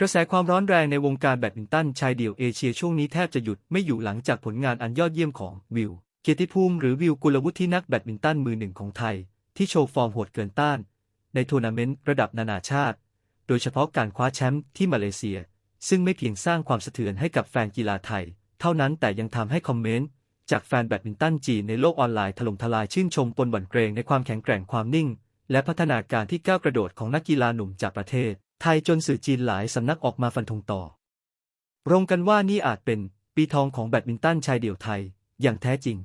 กระแสความร้อนแรงในวงการแบดมินตันชายเดี่ยวเอเชียช่วงนี้แทบจะหยุดไม่อยู่หลังจากผลงานอันยอดเยี่ยมของวิว เกียรติภูมิหรือวิวกุลวุฒินักแบดมินตันมือหนึ่งของไทย ที่โชว์ฟอร์มโหดเกินต้าน ในทัวร์นาเมนต์ระดับนานาชาติ โดยเฉพาะการคว้าแชมป์ที่มาเลเซีย ซึ่งไม่เพียงสร้างความสะเทือนให้กับแฟนกีฬาไทย เท่านั้นแต่ยังทำให้คอมเมนต์จากแฟนแบดมินตันจีนในโลกออนไลน์ถล่มทลายชื่นชมปนหวั่นเกรงในความแข็งแกร่งความนิ่ง และพัฒนาการที่ก้าวกระโดดของนักกีฬาหนุ่มจากประเทศ ไทยจนสื่อจีนหลายสำนักออกมาฟันธงต่อรงกันว่านี่อาจเป็นปีทองของแบดมินตันชายเดี่ยวไทยอย่างแท้จริง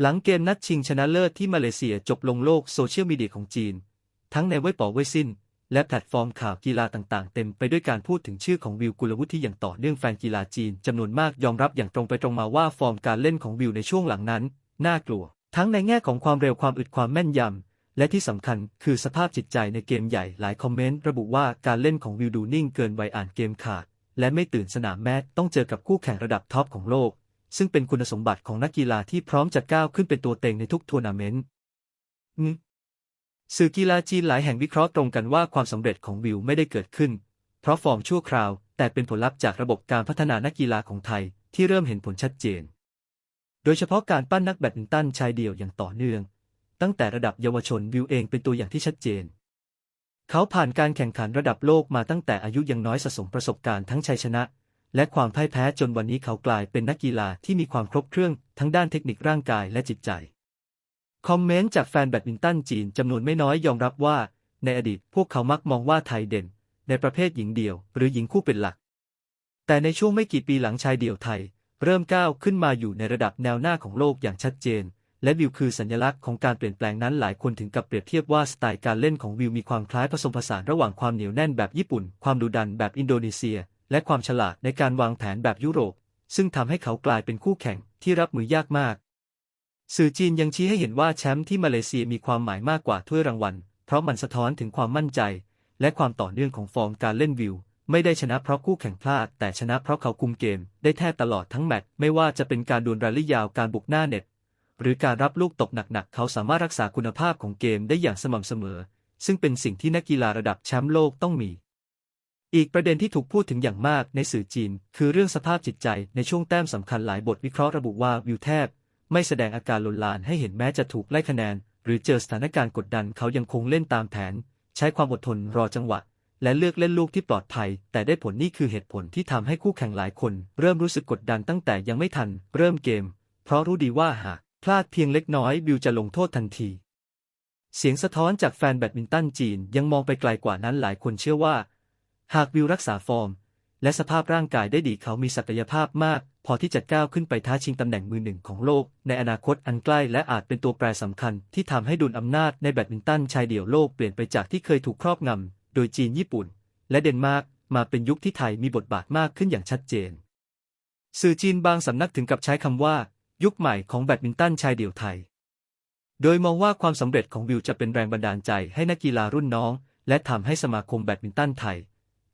หลังเกมนัดชิงชนะเลิศที่มาเลเซียจบลงโลกโซเชียลมีเดียของจีน ทั้งในเว็บปอเว่ยซินและแพลตฟอร์มข่าวกีฬาต่างๆ เต็มไปด้วยการพูดถึงชื่อของวิวกุลวุฒิอย่างต่อเนื่องแฟนกีฬาจีนจำนวนมากยอมรับอย่างตรงไปตรงมาว่าฟอร์มการเล่นของวิวในช่วงหลังนั้น น่ากลัว ทั้งในแง่ของความเร็วความอึดความแม่นยำ และที่สำคัญคือสภาพจิตใจในเกมใหญ่หลายคอมเมนต์ระบุว่าการเล่นของวิวดูนิ่งเกินวัยอ่านเกมขาด และไม่ตื่นสนามแม้ต้องเจอกับคู่แข่งระดับท็อปของโลก ซึ่งเป็นคุณสมบัติของนักกีฬาที่พร้อมจะก้าวขึ้นเป็นตัวเต็งในทุกทัวร์นาเมนต์สื่อกีฬาจีนหลายแห่งวิเคราะห์ตรงกันว่าความสำเร็จของวิวไม่ได้เกิดขึ้น เพราะฟอร์มชั่วคราว แต่เป็นผลลัพธ์จากระบบการพัฒนานักกีฬาของไทยที่เริ่มเห็นผลชัดเจน โดยเฉพาะการปั้นนักแบดมินตันชายเดี่ยวอย่างต่อเนื่อง ตั้งแต่ระดับเยาวชนวิวเองเป็นตัวอย่างที่ชัดเจน เขาผ่านการแข่งขันระดับโลกมาตั้งแต่อายุยังน้อยสะสมประสบการณ์ทั้งชัยชนะ และความพ่ายแพ้จนวันนี้เขากลายเป็นนักกีฬาที่มีความครบเครื่องทั้งด้านเทคนิคร่างกายและจิตใจ คอมเมนต์จากแฟนแบดมินตันจีนจำนวนไม่น้อยยอมรับว่า ในอดีตพวกเขามักมองว่าไทยเด่น ในประเภทหญิงเดี่ยว หรือหญิงคู่เป็นหลัก แต่ในช่วงไม่กี่ปีหลังชายเดี่ยวไทย เริ่มก้าวขึ้นมาอยู่ในระดับแนวหน้าของโลกอย่างชัดเจน และวิวคือสัญลักษณ์ของการเปลี่ยนแปลงนั้นหลายคนถึงกับเปรียบเทียบว่าสไตล์การเล่นของวิวมีความคล้ายผสมผสานระหว่างความเหนียวแน่นแบบญี่ปุ่น ความดุดันแบบอินโดนีเซีย และความฉลาดในการวางแผนแบบยุโรป ซึ่งทำให้เขากลายเป็นคู่แข่งที่รับมือยากมาก สื่อจีนยังชี้ให้เห็นว่าแชมป์ที่มาเลเซียมีความหมายมากกว่าถ้วยรางวัล เพราะมันสะท้อนถึงความมั่นใจ และความต่อเนื่องของฟอร์มการเล่นวิวไม่ได้ชนะเพราะคู่แข่งพลาด แต่ชนะเพราะเขาคุมเกม ได้แทบตลอดทั้งแมตช์ไม่ว่าจะเป็นการดวลแรลลี่ยาวการบุกหน้าเน็ต หรือการรับลูกตกหนักๆ เขาสามารถรักษาคุณภาพของเกมได้อย่างสม่ำเสมอ ซึ่งเป็นสิ่งที่นักกีฬาระดับแชมป์โลกต้องมี อีกประเด็นที่ถูกพูดถึงอย่างมากในสื่อจีน คือเรื่องสภาพจิตใจในช่วงแต้มสำคัญหลายบทวิเคราะห์ระบุว่าวิวแทบ ไม่แสดงอาการลนลานให้เห็นแม้จะถูกไล่คะแนน หรือเจอสถานการณ์กดดันเขายังคงเล่นตามแผน ใช้ความอดทนรอจังหวะและเลือกเล่นลูกที่ปลอดภัย แต่ได้ผลนี่คือเหตุผลที่ทำให้คู่แข่งหลายคน เริ่มรู้สึกกดดันตั้งแต่ยังไม่ทัน เริ่มเกม เพราะรู้ดีว่าหาก พลาดเพียงเล็กน้อยวิวจะลงโทษทันที เสียงสะท้อนจากแฟนแบดมินตันจีนยังมองไปไกลกว่านั้นหลายคนเชื่อว่า หากวิวรักษาฟอร์ม และสภาพร่างกายได้ดีเขามีศักยภาพมาก พอที่จะก้าวขึ้นไปท้าชิงตำแหน่งมือหนึ่งของโลก ในอนาคตอันใกล้และอาจเป็นตัวแปรสำคัญที่ทำให้ดุลอำนาจในแบดมินตันชายเดี่ยวโลกเปลี่ยนไปจากที่เคยถูกครอบงำโดยจีนญี่ปุ่น และเดนมาร์กมาเป็นยุคที่ไทยมีบทบาทมากขึ้นอย่างชัดเจน สื่อจีนบางสำนักถึงกับใช้คำว่า ยุคใหม่ของแบดมินตันชายเดี่ยวไทย โดยมองว่าความสำเร็จของวิวจะเป็นแรงบันดาลใจให้นักกีฬารุ่นน้อง และทำให้สมาคมแบดมินตันไทย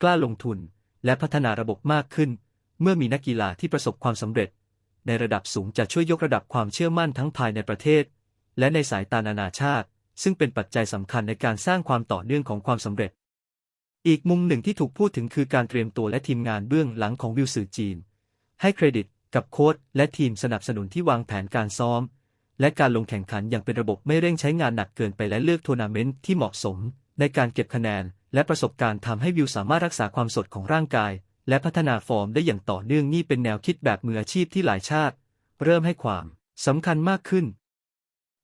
กล้าลงทุน และพัฒนาระบบมากขึ้น เมื่อมีนักกีฬาที่ประสบความสำเร็จ ในระดับสูงจะช่วยยกระดับความเชื่อมั่นทั้งภายในประเทศ และในสายตานานาชาติ ซึ่งเป็นปัจจัยสำคัญในการสร้างความต่อเนื่องของความสำเร็จ อีกมุมหนึ่งที่ถูกพูดถึงคือการเตรียมตัวและทีมงานเบื้องหลังของวิวสื่อจีน ให้เครดิต กับโค้ชและทีมสนับสนุนที่วางแผนการซ้อม และการลงแข่งขันอย่างเป็นระบบไม่เร่งใช้งานหนักเกินไปและเลือกทัวร์นาเมนต์ที่เหมาะสม ในการเก็บคะแนน และประสบการณ์ทำให้วิวสามารถรักษาความสดของร่างกาย และพัฒนาฟอร์มได้อย่างต่อเนื่องนี่เป็นแนวคิดแบบมืออาชีพที่หลายชาติ เริ่มให้ความสำคัญมากขึ้น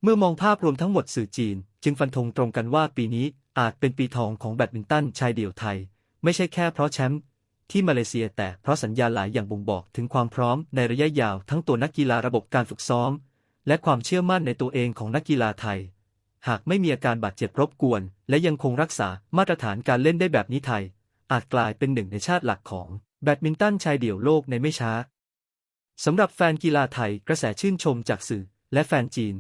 เมื่อมองภาพรวมทั้งหมดสื่อจีน จึงฟันธงตรงกันว่าปีนี้อาจเป็นปีทองของแบดมินตันชายเดี่ยวไทย ไม่ใช่แค่เพราะแชมป์ ที่มาเลเซีย แต่เพราะสัญญาหลายอย่างบ่งบอกถึงความพร้อมในระยะยาวทั้งตัวนักกีฬาระบบการฝึกซ้อม และความเชื่อมั่นในตัวเองของนักกีฬาไทย หากไม่มีอาการบาดเจ็บรบกวน และยังคงรักษามาตรฐานการเล่นได้แบบนี้ไทย อาจกลายเป็นหนึ่งในชาติหลักของแบดมินตันชายเดี่ยวโลกในไม่ช้าสำหรับแฟนกีฬาไทยกระแสชื่นชมจากสื่อและแฟนจีน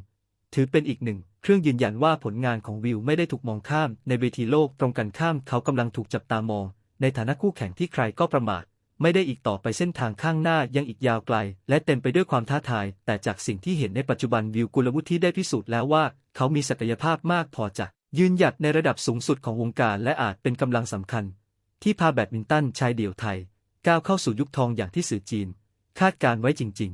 ถือเป็นอีกหนึ่ง เครื่องยืนยันว่าผลงานของวิวไม่ได้ถูกมองข้ามในเวทีโลกตรงกันข้ามเขากำลังถูกจับตามอง ในฐานะคู่แข่งที่ใครก็ประมาทไม่ได้อีกต่อไปเส้นทางข้างหน้ายังอีกยาวไกล และเต็มไปด้วยความท้าทาย แต่จากสิ่งที่เห็นในปัจจุบันวิวกุลวุฒิได้พิสูจน์แล้วว่า เขามีศักยภาพมากพอจะยืนหยัดในระดับสูงสุดของวงการและอาจเป็นกำลังสำคัญ ที่พาแบดมินตันชายเดี่ยวไทย ก้าวเข้าสู่ยุคทองอย่างที่สื่อจีน คาดการไว้จริง